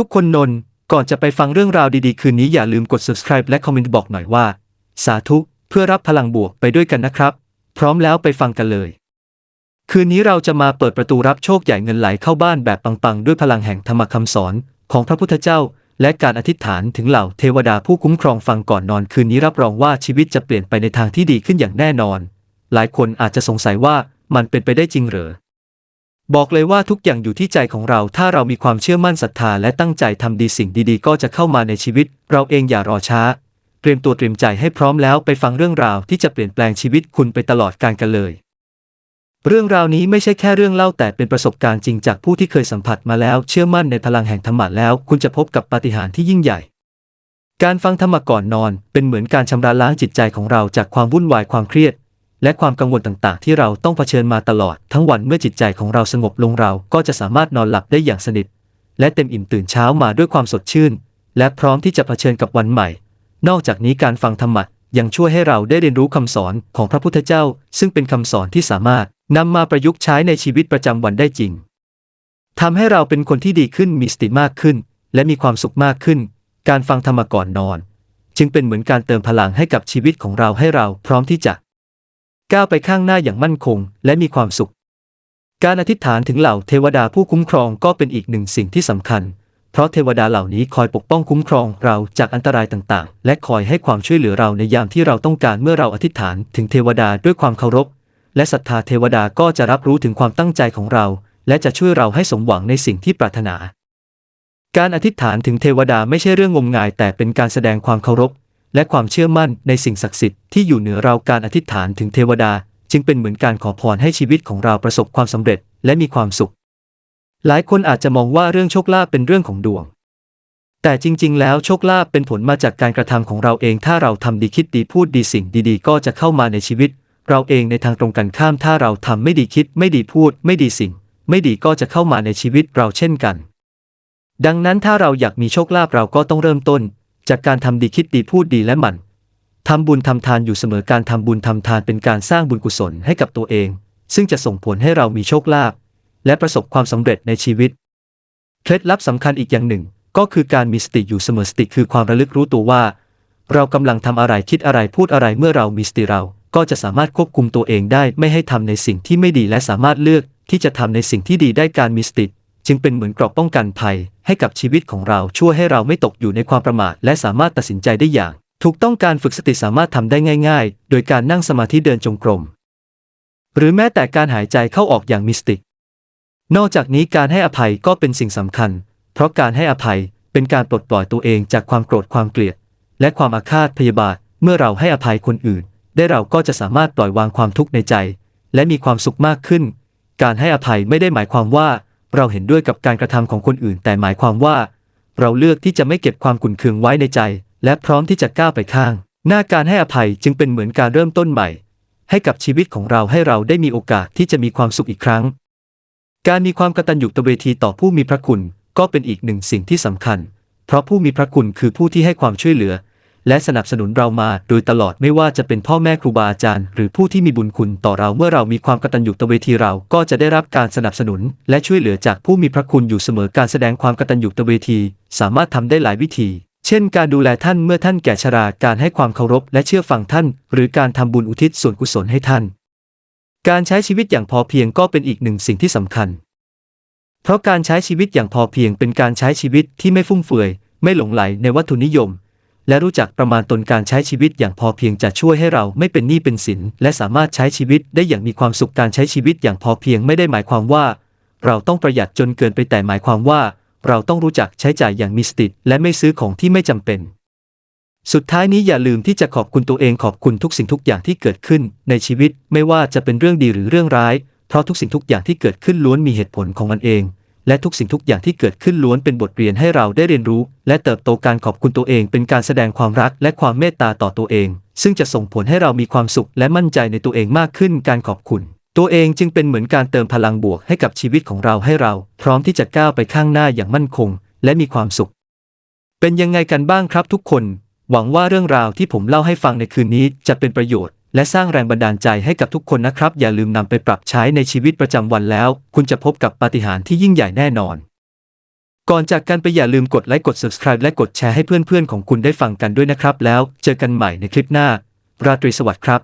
ทุกคนนน ก่อนจะไปฟังเรื่องราวดีๆ คืนนี้อย่าลืมกด subscribe และคอมเมนต์บอกหน่อยว่า สาธุ เพื่อรับพลังบวกไปด้วยกันนะครับ พร้อมแล้วไปฟังกันเลย คืนนี้เราจะมาเปิดประตูรับโชคใหญ่เงินไหลเข้าบ้านแบบปังๆ ด้วยพลังแห่งธรรมคำสอนของพระพุทธเจ้า และการอธิษฐานถึงเหล่าเทวดาผู้คุ้มครองฟังก่อนนอนคืนนี้รับรองว่าชีวิตจะเปลี่ยนไปในทางที่ดีขึ้นอย่างแน่นอน หลายคนอาจจะสงสัยว่ามันเป็นไปได้จริงหรือ บอกเลยว่าทุกอย่างอยู่ที่ใจของเรา ถ้าเรามีความเชื่อมั่นศรัทธาและตั้งใจทำดีสิ่งดีๆ ก็จะเข้ามาในชีวิต เราเองอย่ารอช้า เตรียมตัวเตรียมใจให้พร้อมแล้วไปฟังเรื่องราวที่จะเปลี่ยนแปลงชีวิตคุณไปตลอดกาลกันเลย เรื่องราวนี้ไม่ใช่แค่เรื่องเล่าแต่เป็นประสบการณ์จริงจากผู้ที่เคยสัมผัสมาแล้ว เชื่อมั่นในพลังแห่งธรรมะแล้ว คุณจะพบกับปาฏิหาริย์ที่ยิ่งใหญ่ การฟังธรรมะก่อนนอน เป็นเหมือนการชำระล้างจิตใจของเราจากความวุ่นวายความเครียด และความกังวลต่างๆ ที่เราต้องเผชิญมาตลอด ทั้งวันเมื่อจิตใจของเราสงบลงเราก็จะสามารถนอนหลับได้อย่างสนิท และเต็มอิ่มตื่นเช้ามาด้วยความสดชื่น และพร้อมที่จะเผชิญกับวันใหม่ นอกจากนี้การฟังธรรมะยังช่วยให้เราได้เรียนรู้คำสอนของพระพุทธเจ้า ซึ่งเป็นคำสอนที่สามารถนำมาประยุกต์ใช้ในชีวิตประจำวันได้จริงทำให้เราเป็นคนที่ดีขึ้นมีสติมากขึ้น และมีความสุขมากขึ้น การฟังธรรมก่อนนอน จึงเป็นเหมือนการเติมพลังให้กับชีวิตของเราให้เราพร้อมที่จะ ก้าวไปข้างหน้าอย่างมั่นคง และมีความสุข การอธิษฐานถึงเหล่าเทวดาผู้คุ้มครองก็เป็นอีกหนึ่งสิ่งที่สำคัญ เพราะเทวดาเหล่านี้คอยปกป้องคุ้มครองเราจากอันตรายต่างๆ และคอยให้ความช่วยเหลือเราในยามที่เราต้องการเมื่อเราอธิษฐานถึงเทวดาด้วยความเคารพ และศรัทธาเทวดาก็จะรับรู้ถึงความตั้งใจของเรา และจะช่วยเราให้สมหวังในสิ่งที่ปรารถนา การอธิษฐานถึงเทวดาไม่ใช่เรื่องงมงายแต่เป็นการแสดงความเคารพ และความเชื่อมั่นในสิ่งศักดิ์สิทธิ์ที่อยู่เหนือเราการอธิษฐานถึงเทวดา จึงเป็นเหมือนการขอพรให้ชีวิตของเราประสบความสำเร็จและมีความสุข หลายคนอาจจะมองว่าเรื่องโชคลาภเป็นเรื่องของดวง แต่จริง ๆ แล้วโชคลาภเป็นผลมาจากการกระทำของเราเอง ถ้าเราทำดีคิดดีพูดดีสิ่งดีๆ ก็จะเข้ามาในชีวิต เราเองในทางตรงกันข้ามถ้าเราทำไม่ดีคิด ไม่ดีพูด ไม่ดีสิ่ง ไม่ดีก็จะเข้ามาในชีวิตเราเช่นกันดังนั้นถ้าเราอยากมีโชคลาภเราก็ต้องเริ่มต้น จากการทำดีคิดดีพูดดีและหมั่นทำบุญทำทานอยู่เสมอการทำบุญทำทานเป็นการสร้างบุญกุศลให้กับตัวเอง ซึ่งจะส่งผลให้เรามีโชคลาภและประสบความสำเร็จในชีวิต เคล็ดลับสำคัญอีกอย่างหนึ่ง ก็คือการมีสติอยู่เสมอสติคือความระลึกรู้ตัวว่า เรากำลังทำอะไรคิดอะไรพูดอะไรเมื่อเรามีสติเรา ก็จะสามารถควบคุมตัวเองได้ ไม่ให้ทำในสิ่งที่ไม่ดีและสามารถเลือกที่จะทำในสิ่งที่ดีได้การมีสติ จึงเป็นเหมือนเกราะป้องกันภัย ให้กับชีวิตของเราช่วยให้เราไม่ตกอยู่ในความประมาทและสามารถตัดสินใจได้อย่าง ถูกต้องการฝึกสติสามารถทำได้ง่าย ๆ โดยการนั่งสมาธิเดินจงกรม หรือแม้แต่การหายใจเข้าออกอย่างมีสติ นอกจากนี้การให้อภัยก็เป็นสิ่งสำคัญ เพราะการให้อภัยเป็นการปลดปล่อยตัวเองจากความโกรธความเกลียด และความอาฆาตพยาบาทเมื่อเราให้อภัยคนอื่น ได้เราก็จะสามารถปล่อยวางความทุกข์ในใจ และมีความสุขมากขึ้น การให้อภัยไม่ได้หมายความว่า เราเห็นด้วยกับการกระทำของคนอื่น แต่หมายความว่า เราเลือกที่จะไม่เก็บความขุ่นเคืองไว้ในใจ และพร้อมที่จะก้าวไปข้าง หน้าการให้อภัยจึงเป็นเหมือนการเริ่มต้นใหม่ ให้กับชีวิตของเราให้เราได้มีโอกาสที่จะมีความสุขอีกครั้ง การมีความกตัญญูตเวทีต่อผู้มีพระคุณก็เป็นอีกหนึ่งสิ่งที่สำคัญ เพราะผู้มีพระคุณคือผู้ที่ให้ความช่วยเหลือ และสนับสนุนเรามาโดยตลอดไม่ว่าจะเป็นพ่อแม่ครูบาอาจารย์ หรือผู้ที่มีบุญคุณต่อเราเมื่อเรามีความกตัญญูตเวทีเราก็จะได้รับการสนับสนุน และช่วยเหลือจากผู้มีพระคุณอยู่เสมอการแสดงความกตัญญูตเวที สามารถทำได้หลายวิธี เช่น การดูแลท่านเมื่อท่านแก่ชราการให้ความเคารพและเชื่อฟังท่าน หรือการทำบุญอุทิศส่วนกุศลให้ท่าน การใช้ชีวิตอย่างพอเพียงก็เป็นอีกหนึ่งสิ่งที่สำคัญ เพราะการใช้ชีวิตอย่างพอเพียงเป็นการใช้ชีวิตที่ไม่ฟุ่มเฟือย ไม่หลงไหลในวัตถุนิยม และรู้จักประมาณตนการใช้ชีวิตอย่างพอเพียงจะช่วยให้เราไม่เป็นหนี้เป็นสิน และสามารถใช้ชีวิตได้อย่างมีความสุขการใช้ชีวิตอย่างพอเพียงไม่ได้หมายความว่า เราต้องประหยัดจนเกินไปแต่หมายความว่า เราต้องรู้จักใช้จ่ายอย่างมีสติและไม่ซื้อของที่ไม่จำเป็น สุดท้ายนี้อย่าลืมที่จะขอบคุณตัวเองขอบคุณทุกสิ่งทุกอย่างที่เกิดขึ้น ในชีวิตไม่ว่าจะเป็นเรื่องดีหรือเรื่องร้าย เพราะทุกสิ่งทุกอย่างที่เกิดขึ้นล้วนมีเหตุผลของมันเอง และทุกสิ่งทุกอย่างที่เกิดขึ้นล้วนเป็นบทเรียนให้เราได้เรียนรู้ และเติบโตการขอบคุณตัวเองเป็นการแสดงความรักและความเมตตาต่อตัวเอง ซึ่งจะส่งผลให้เรามีความสุขและมั่นใจในตัวเองมากขึ้นการขอบคุณ ตัวเองจึงเป็นเหมือนการเติมพลังบวกให้กับชีวิตของเราให้เรา พร้อมที่จะก้าวไปข้างหน้าอย่างมั่นคง และมีความสุข เป็นยังไงกันบ้างครับทุกคน หวังว่าเรื่องราวที่ผมเล่าให้ฟังในคืนนี้จะเป็นประโยชน์ และสร้างแรงบันดาลใจให้กับทุกคนนะครับ อย่าลืมนำไปปรับใช้ในชีวิตประจำวันแล้ว คุณจะพบกับปาฏิหาริย์ที่ยิ่งใหญ่แน่นอน ก่อนจากกันไปอย่าลืมกดไลค์กด subscribe และกดแชร์ให้เพื่อนๆของคุณได้ฟังกันด้วยนะครับ แล้วเจอกันใหม่ในคลิปหน้า ราตรีสวัสดิ์ครับ